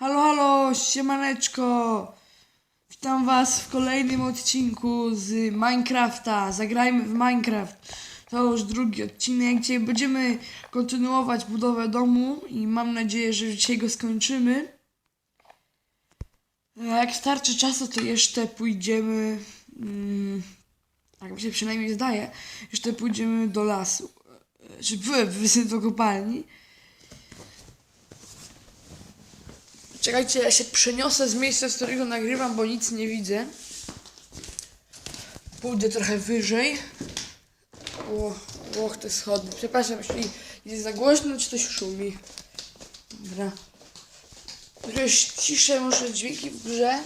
Halo, halo, siemaneczko! Witam was w kolejnym odcinku z Minecrafta. Zagrajmy w Minecraft. To już drugi odcinek. Dzisiaj będziemy kontynuować budowę domu i mam nadzieję, że dzisiaj go skończymy. A jak starczy czasu, to jeszcze pójdziemy... Mm, tak mi się przynajmniej zdaje. Jeszcze pójdziemy do lasu. E, Czy w, do kopalni. Czekajcie, ja się przeniosę z miejsca, z którego nagrywam, bo nic nie widzę. Pójdę trochę wyżej. O, och, te schody. Przepraszam, jeśli jest za głośno, czy coś szumi. Dobra. Trochę ciszę może dźwięki w grze.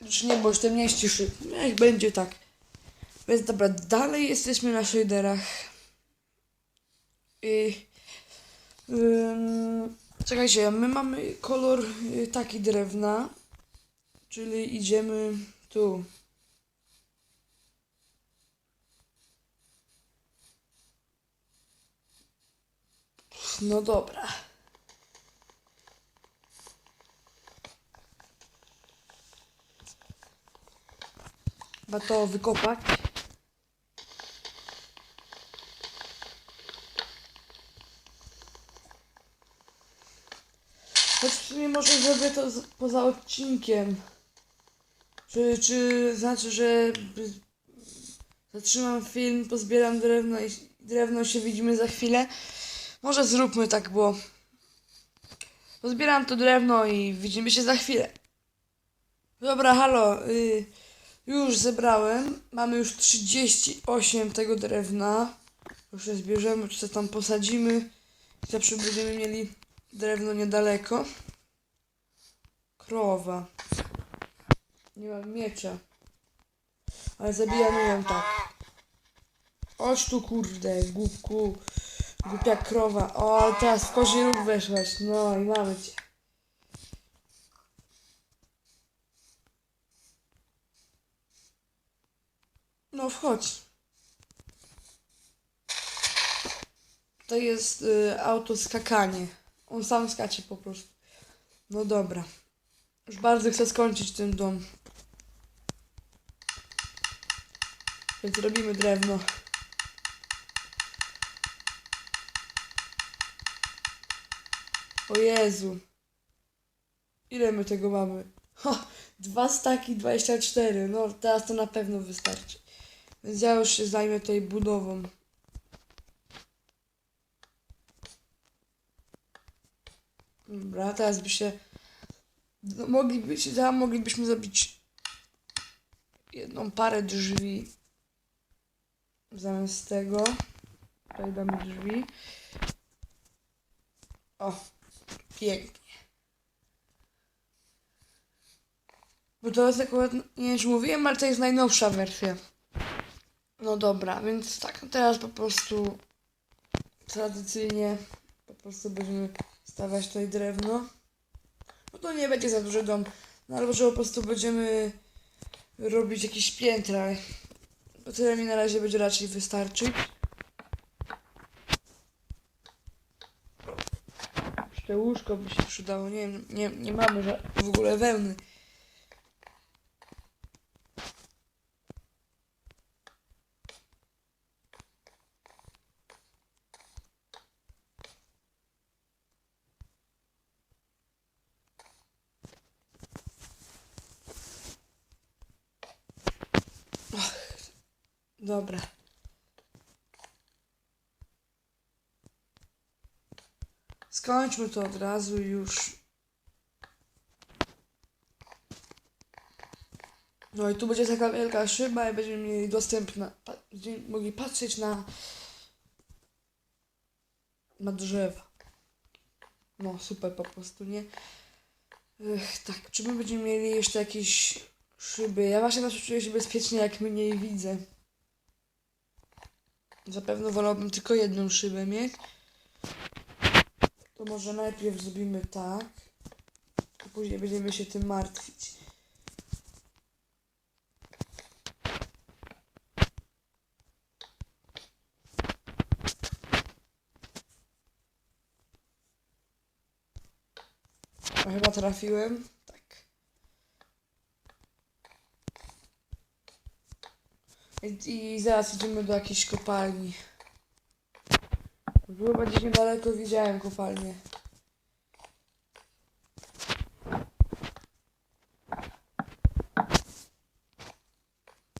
Znaczy nie, bo już to mnie ściszy. Niech będzie tak. Więc dobra, dalej jesteśmy na shaderach. I... Ym, czekajcie, my mamy kolor y, taki drewna, czyli idziemy tu. No dobra. Trzeba to wykopać. Może zrobię to poza odcinkiem. Czy, czy znaczy, że zatrzymam film, pozbieram drewno i drewno się widzimy za chwilę. Może zróbmy tak, bo pozbieram to drewno i widzimy się za chwilę. Dobra, halo. Y, już zebrałem. Mamy już 38 tego drewna. Już je zbierzemy, czy tam posadzimy. Zawsze będziemy mieli drewno niedaleko. Krowa. Nie mam miecza. Ale zabijamy ją tak. Oż tu kurde, głupku. Głupia krowa. O, teraz w kozi róg weszłaś. No i mamy cię. No wchodź. To jest y, auto skakanie. On sam skacze po prostu. No dobra. Już bardzo chcę skończyć ten dom. Więc robimy drewno. O Jezu. Ile my tego mamy? Ha, dwa staki 24. No teraz to na pewno wystarczy. Więc ja już się zajmę tej budową. Dobra, teraz by się. No, mogliby tam moglibyśmy zrobić jedną parę drzwi. Zamiast tego. Tutaj damy drzwi. O, pięknie. Bo to jest akurat, nie wiem mówiłem, ale to jest najnowsza wersja. No dobra, więc tak, teraz po prostu tradycyjnie po prostu będziemy stawiać tutaj drewno. No to nie będzie za duży dom, no albo że po prostu będziemy robić jakieś piętra. Bo tyle mi na razie będzie raczej wystarczyć. Jeszcze łóżko by się przydało, nie nie, nie mamy w ogóle wełny. Dobra. Skończmy to od razu już. No i tu będzie taka wielka szyba i będziemy mieli dostęp na... Będziemy mogli patrzeć na... na drzewa. No super po prostu, nie? Ech, tak, czy my będziemy mieli jeszcze jakieś szyby? Ja właśnie zawsze czuję się bezpiecznie, jak mnie jej widzę. Zapewne wolałbym tylko jedną szybę mieć. To może najpierw zrobimy tak, a później będziemy się tym martwić. A chyba trafiłem. I, zaraz idziemy do jakiejś kopalni. Chyba gdzieś niedaleko widziałem kopalnię.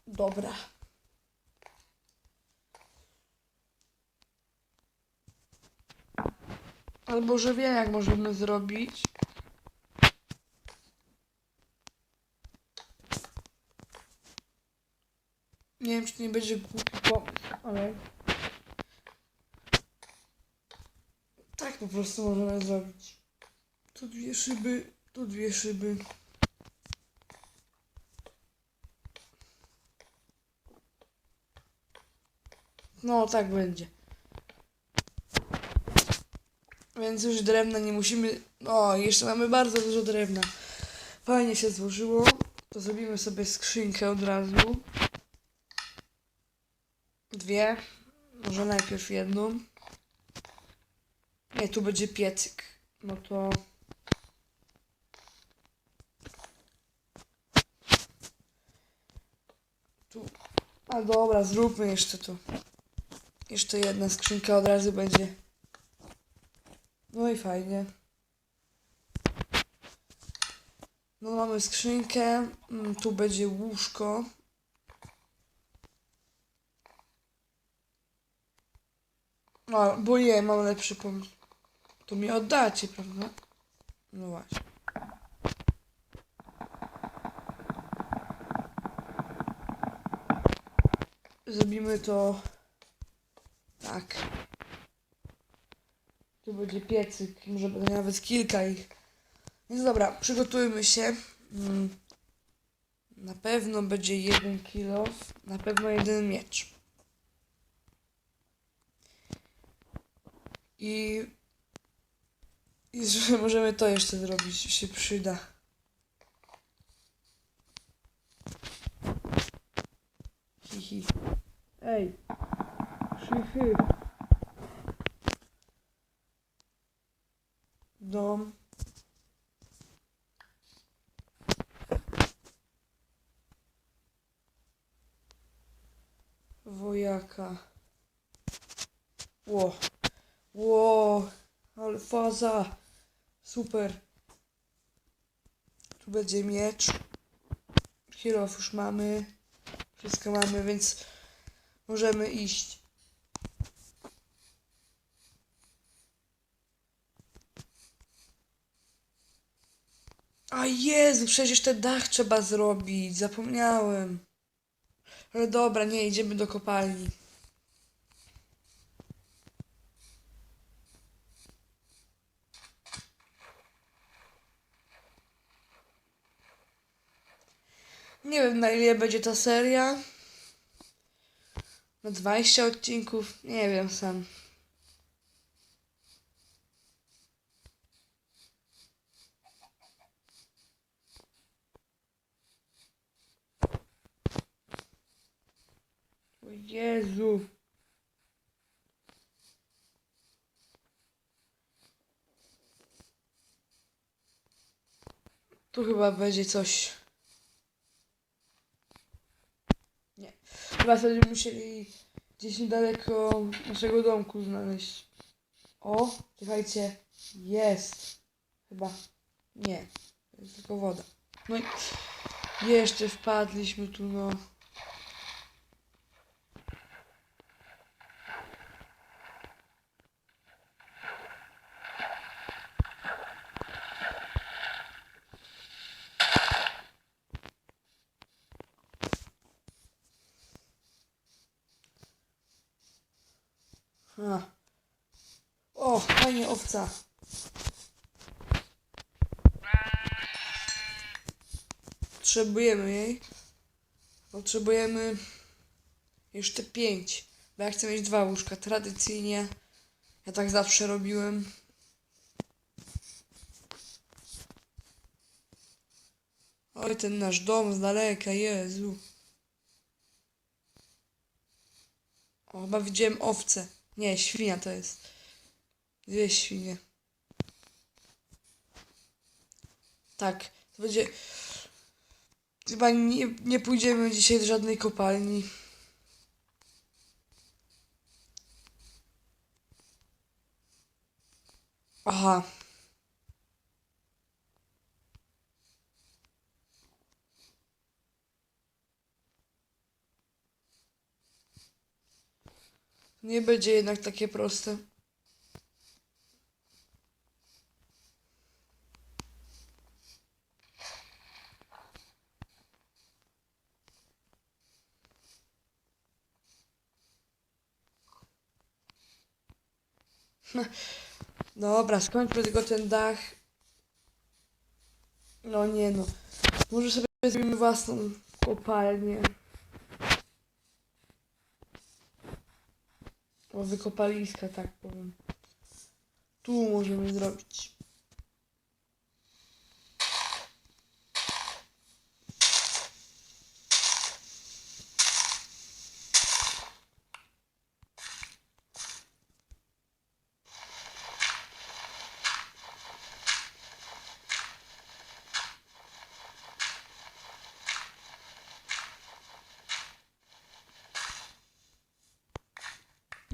Dobra. Albo że wiem jak możemy zrobić. Czy to nie będzie głupi pomysł, ale... Tak po prostu możemy zrobić. Tu dwie szyby, tu dwie szyby. No, tak będzie. Więc już drewna nie musimy... O, jeszcze mamy bardzo dużo drewna. Fajnie się złożyło. To zrobimy sobie skrzynkę od razu. Dwie. Może najpierw jedną. Nie, tu będzie piecyk. No to... Tu. A dobra, zróbmy jeszcze to. Jeszcze jedna skrzynka od razu będzie. No i fajnie. No mamy skrzynkę. Mm, Tu będzie łóżko. No, bo nie, mam lepszy pomysł. To mi oddacie, prawda? No właśnie. Zrobimy to tak. Tu będzie piecyk, może będzie nawet kilka ich. Więc dobra, przygotujmy się. Mm. Na pewno będzie jeden kilo, na pewno jeden miecz. I, i że możemy to jeszcze zrobić, się przyda. Hihi. Ej. Szychy. Dom. Wojaka. Ło. Ło. Ale faza. Super. Tu będzie miecz. Kilof już mamy. Wszystko mamy, więc możemy iść. A Jezu, przecież ten dach trzeba zrobić. Zapomniałem. Ale dobra, nie, idziemy do kopalni. Nie wiem na ile będzie ta seria. Na 20 odcinków? Nie wiem sam. O Jezu. Tu chyba będzie coś. Nie. Chyba sobie musieli gdzieś niedaleko naszego domku znaleźć. O, czekajcie. Jest. Chyba. Nie. Jest tylko woda. No i jeszcze wpadliśmy tu, no. A. O, fajnie, owca. Potrzebujemy jej. Potrzebujemy jeszcze pięć. Bo ja chcę mieć dwa łóżka. Tradycyjnie. Ja tak zawsze robiłem. Oj, ten nasz dom z daleka, Jezu. O, chyba widziałem owcę. Nie, świnia to jest. Dwie świnie. Tak, to będzie... Chyba nie, nie pójdziemy dzisiaj do żadnej kopalni. Aha. Nie będzie jednak takie proste. Dobra, skończmy tylko ten dach. No nie no. Może sobie zrobimy własną kopalnię. O, wykopaliska, tak powiem. Tu możemy zrobić.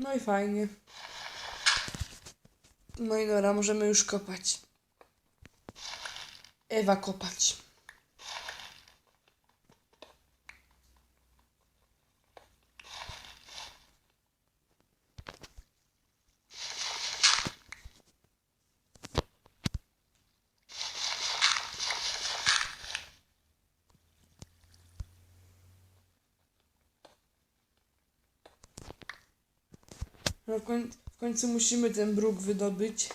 No i fajnie. No i dobra, możemy już kopać. Ewa kopać. No w, koń, w końcu musimy ten bruk wydobyć.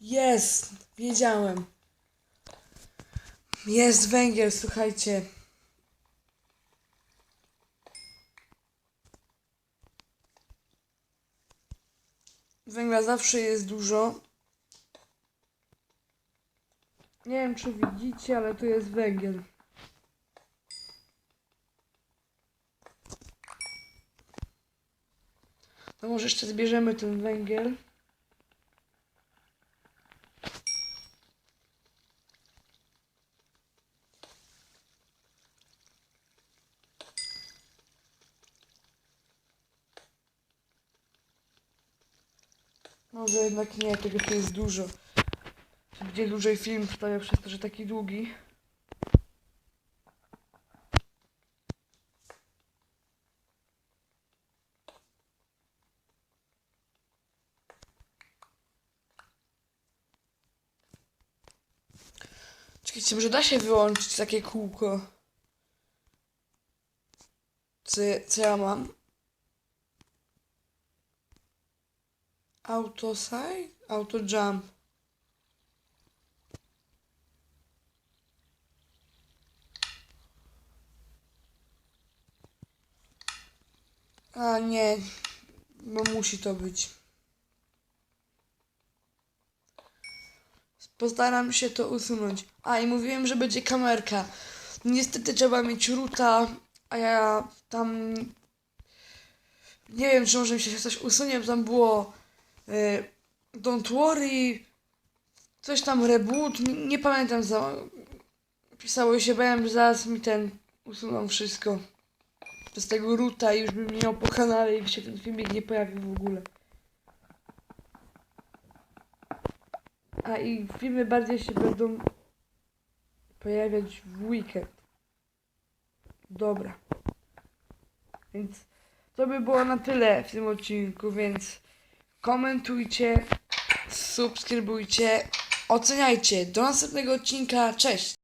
Jest! Wiedziałem. Jest węgiel, słuchajcie. Węgla zawsze jest dużo. Nie wiem, czy widzicie, ale tu jest węgiel. No może jeszcze zbierzemy ten węgiel. Może jednak nie, tego tu jest dużo. Będzie dłużej film trwał przez to, że taki długi. Czekajcie, może da się wyłączyć takie kółko? Co, co ja mam? Auto side? A nie, bo musi to być. Postaram się to usunąć. A i mówiłem, że będzie kamerka. Niestety trzeba mieć ruta, a ja tam nie wiem, czy może mi się coś usunie, bo tam było y, Don't worry, coś tam reboot, nie, nie pamiętam za pisało się, bałem, że zaraz mi ten usuną wszystko z tego ruta i już bym miał po kanale i się ten filmik nie pojawił w ogóle. A i filmy bardziej się będą pojawiać w weekend. Dobra. Więc to by było na tyle w tym odcinku, więc komentujcie, subskrybujcie, oceniajcie. Do następnego odcinka, cześć!